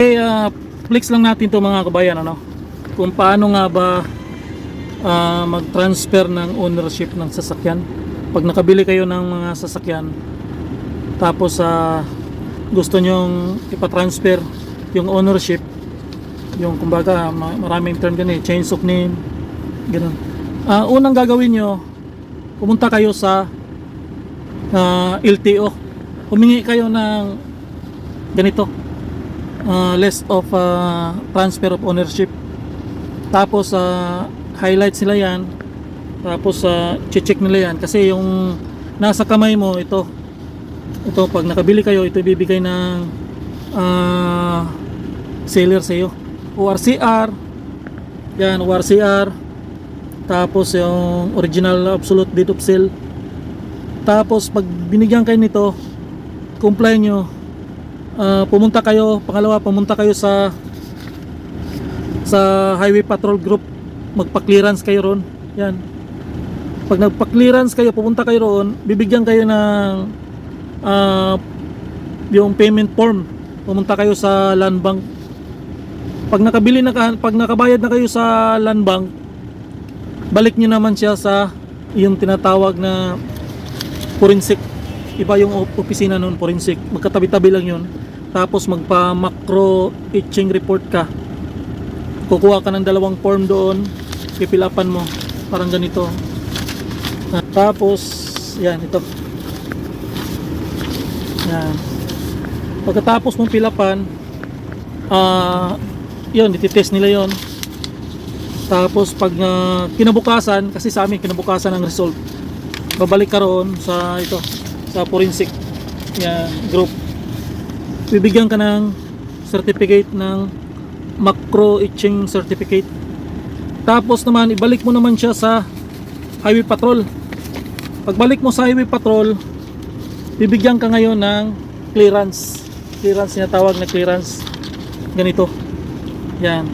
Eh, ah, flex lang natin to mga kabayan, ano? Kung paano nga ba ah, mag-transfer ng ownership ng sasakyan. Pag nakabili kayo ng mga sasakyan, tapos sa gusto nyong ipatransfer yung ownership, yung kumbaga ma- maraming term ganun eh, change of name, ganun. Ah, unang gagawin nyo, pumunta kayo sa ah, LTO. Humingi kayo ng ganito, uh, list of uh, transfer of ownership. Tapos uh, highlight sila yan. Tapos uh, check nila yan. Kasi yung nasa kamay mo ito. Ito pag nakabili kayo ito ibibigay ng uh, seller sa iyo ORCR yan ORCR tapos yung original absolute date of sale. Tapos pag binigyan kayo nito comply nyo Ah, pumunta kayo, pangalawa, pumunta kayo sa sa Highway Patrol Group. Magpa-clearance kayo ron. Yan. Pag nagpa-clearance kayo, pumunta kayo roon, bibigyan kayo ng ah, yung payment form. Pumunta kayo sa land bank. Pag nakabili na pag nakabayad na kayo sa land bank, balik niyo naman siya sa yung tinatawag na forensic iba yung op- opisina noon forensic magkatabi-tabi lang yun tapos magpa macro etching report ka. Kukuha ka ng dalawang form doon pipilapan mo. Parang ganito. Ah, tapos yan ito. Yan. Pagkatapos mong pilapan ah yun ititest nila yon tapos pag ah, kinabukasan kasi sa amin kinabukasan ang result. Babalik ka roon sa ito sa forensic yan, group bibigyan ka ng certificate ng macro etching certificate. Tapos naman ibalik mo naman siya sa highway patrol. Pagbalik mo sa highway patrol bibigyan ka ngayon ng clearance. Clearance niya tawag na clearance. Ganito. Yan.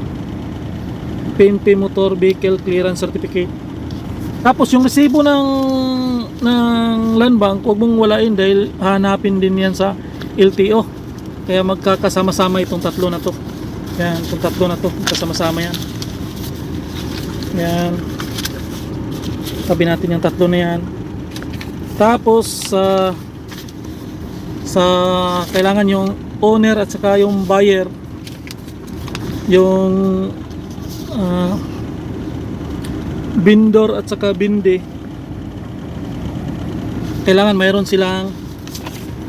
PNP Motor Vehicle Clearance Certificate. Tapos yung resibo ng ng land bank, huwag mong walain dahil hanapin din yan sa LTO. Kaya magkakasama-sama itong tatlo na to. Yan, itong tatlo na to, magkasama-sama yan. Yan. Tabi natin yung tatlo na yan. Tapos sa sa kailangan yung owner at saka yung buyer yung ah, vendor at saka bindi kailangan mayroon silang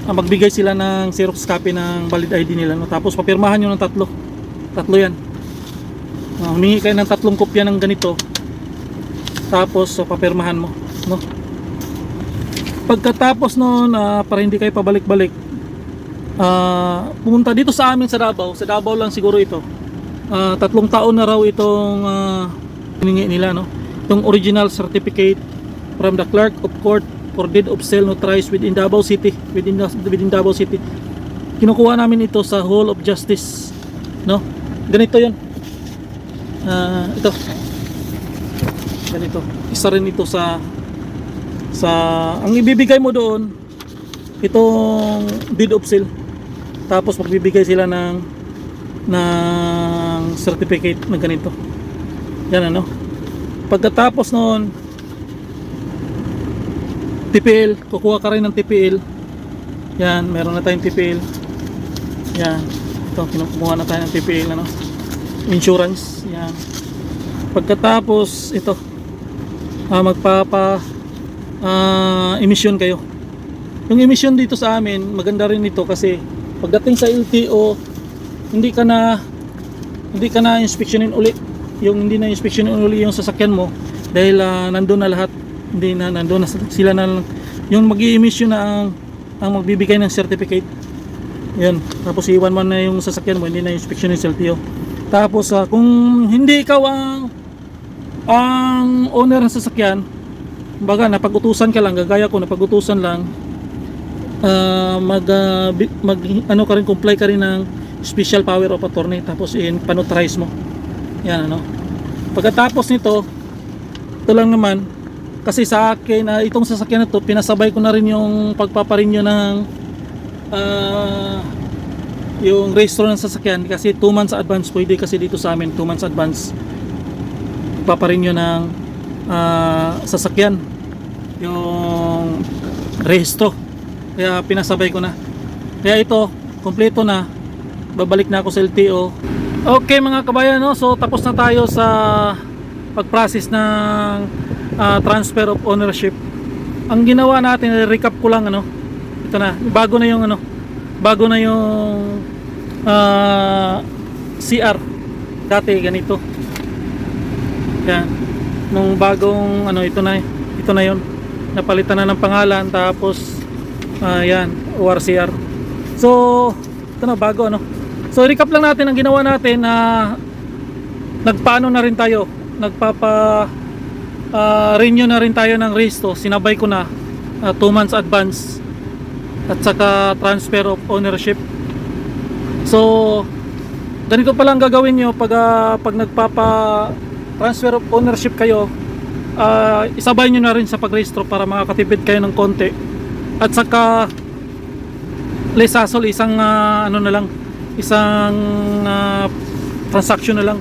ah, magbigay sila ng xerox copy ng valid ID nila no? tapos papirmahan nyo ng tatlo. Tatlo yan. Ah, humingi kayo ng tatlong kopya ng ganito. Tapos so, papirmahan mo no? pagkatapos noon ah, para hindi kayo pabalik-balik ah, pumunta dito sa amin sa Davao. Sa Davao lang siguro ito. Ah, tatlong taon na raw itong ah, hiningi nila no? Itong original certificate from the clerk of court for deed of sale notarized within Davao City within, within Davao City. Kinukuha namin ito sa Hall of Justice no? Ganito yon Ah, ito. Ganito. Isa rin ito sa sa ang ibibigay mo doon itong deed of sale. Tapos magbibigay sila ng ng certificate na ganito. Yan ano? Pagkatapos noon TPL kukuha ka rin ng TPL yan meron na tayong TPL yan ito kinukuha na tayo ng TPL ano? Insurance yan. Pagkatapos ito. Ah, magpapa ah, emission kayo. Yung emission dito sa amin maganda rin ito kasi pagdating sa LTO hindi ka na hindi ka na inspeksyonin uli. Yung hindi na inspeksyonin uli yung sasakyan mo dahil ah, nandun na lahat hindi na nandun na sila na yung mag emission na ang, ang magbibigay ng certificate. Yun tapos iwan mo na yung sasakyan mo hindi na inspeksyonin sa LTO tapos ah, kung hindi ikaw ang ang owner ng sasakyan baga napag-utusan ka lang gagaya ko napag-utusan lang ah, mag, bi- mag ano ka rin comply ka rin ng special power of attorney tapos in panotarize mo. Yan ano. Pagkatapos nito ito lang naman kasi sa akin na itong sasakyan na to pinasabay ko na rin yung pagpaparinyo ng ah, yung registro ng sasakyan. Kasi 2 months advance pwede kasi dito sa amin 2 months advance paparenew ng ah, sasakyan. Yung rehistro. Kaya pinasabay ko na. Kaya ito kompleto na. Babalik na ako sa LTO okay mga kabayan no? so tapos na tayo sa pag-process ng ah, transfer of ownership. Ang ginawa natin recap ko lang ano ito na bago na yung ano bago na yung ah, CR dati ganito. Yan. Nung bagong ano ito na ito na yon napalitan na ng pangalan tapos ah, yan ORCR so ito na bago ano. So recap lang natin ang ginawa natin na nagpaano na rin tayo. Nagpapa ah, renew na rin tayo ng resto. Sinabay ko na 2 months advance. At saka transfer of ownership. So ganito pa lang gagawin nyo pag, ah, pag nagpapa transfer of ownership kayo ah, isabay nyo na rin sa pagrehistro para makakatipid kayo ng konti. At saka lesasol isang ah, ano na lang isang ah, transaction na lang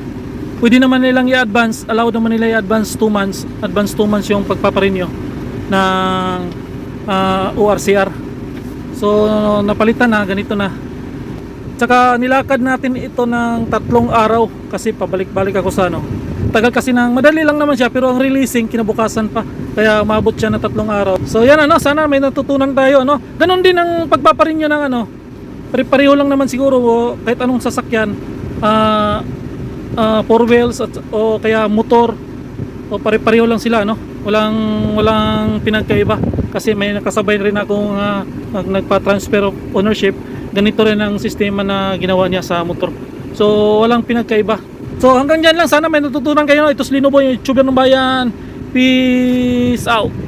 pwede naman nilang i-advance allow naman nila i-advance 2 months advance 2 months yung pagpaparinyo ng ah, ORCR so napalitan na ganito na. Tsaka nilakad natin ito ng tatlong araw kasi pabalik-balik ako sa ano. Tagal kasi ng madali lang naman siya pero ang releasing kinabukasan pa. Kaya umabot siya ng tatlong araw. So yan ano sana may natutunan tayo ano. Ganon din ang pagpaparinyo ng ano. Pare-pareho lang naman siguro kahit anong sasakyan ah ah, four wheels at, o kaya motor o pare-pareho lang sila no? Walang walang pinagkaiba. Kasi may nakasabay rin akong uh, nagpa-transfer of ownership. Ganito rin ang sistema na ginawa niya sa motor. So walang pinagkaiba. So hanggang dyan lang. Sana may natutunan kayo ito si Lino Boy, YouTuber ng bayan. Peace out